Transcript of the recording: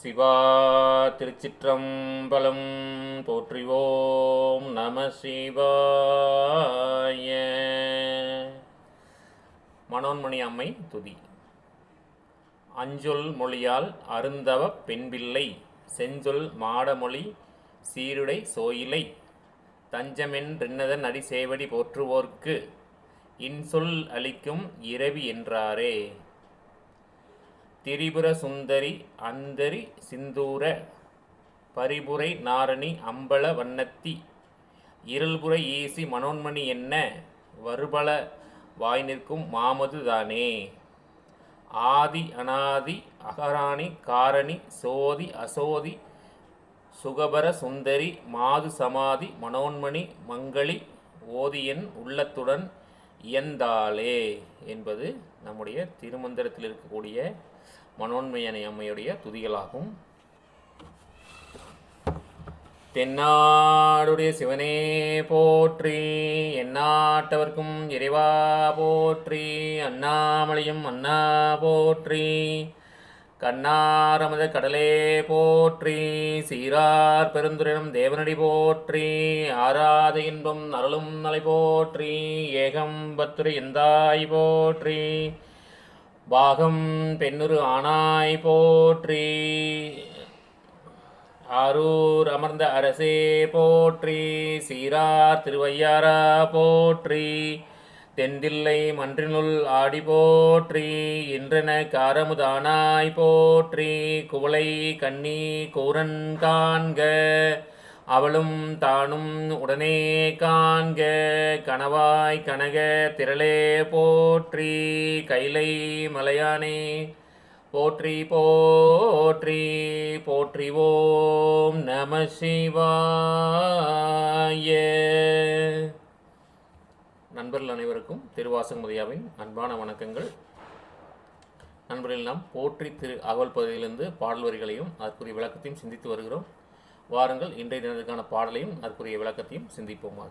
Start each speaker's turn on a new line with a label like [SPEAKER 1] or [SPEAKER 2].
[SPEAKER 1] சிவா திருச்சிற்றம்பலம் போற்றிவோம் நம சிவாய. மனோன்மணி அம்மை துதி. அஞ்சொல் மொழியால் அருந்தவ பெண்பிள்ளை செஞ்சொல் மாடமொழி சீருடை சோயிலை தஞ்சமென்றின்னதன் அடி சேவடி போற்றுவோர்க்கு இன்சொல் அளிக்கும் இரவி என்றாரே. திரிபுர சுந்தரி அந்தரி சிந்தூர பரிபுரை நாரணி அம்பல வண்ணத்தி இருள்புற ஈசி மனோன்மணி என்ன? வருபல வாய் நிற்கும் மாமது தானே. ஆதி அனாதி அகராணி காரணி சோதி அசோதி சுகபர சுந்தரி மாது சமாதி மனோன்மணி மங்களி ஓதியன் உள்ளத்துடன் இயந்தாளே என்பது நம்முடைய திருமந்திரத்தில் இருக்கக்கூடிய மனோன்மையனை அம்மையுடைய துதிகளாகும். தென்னாடுடைய சிவனே போற்றி எந்நாட்டவர்க்கும் இறைவா போற்றி அண்ணாமலையும் அண்ணா போற்றி கண்ணாரமத கடலே போற்றி சீரார் பெருந்துரையும் தேவனடி போற்றி ஆராத இன்பம் அருளும் நலை போற்றி ஏகம் பத்துரை எந்தாய் போற்றி பாகம் பெண்ணுரு ஆனாய் போற்றி ஆரூர் அமர்ந்த அரசே போற்றி சீரார் திருவையாரா போற்றி தென்தில்லை மன்றினுள் ஆடி போற்றி இன்றென காரமுதானாய் போற்றி குவளை கண்ணி கூரன் காண்க அவளும் தானும் உடனே காண்க கணவாய் கனக திரளே போற்றி கைலை மலையானே போற்றி போற்றி போற்றி ஓம் நம சிவாயே. நண்பர்கள் அனைவருக்கும் திருவாசகமதியாவின் அன்பான வணக்கங்கள். நண்பர்கள் நாம் போற்றி திரு அகவல் பகுதியிலிருந்து பாடல் வரிகளையும் அதற்குரிய விளக்கத்தையும் சிந்தித்து வருகிறோம். வாருங்கள் இன்றைய தினத்துக்கான பாடலையும் அதற்குரிய விளக்கத்தையும் சிந்திப்போமாக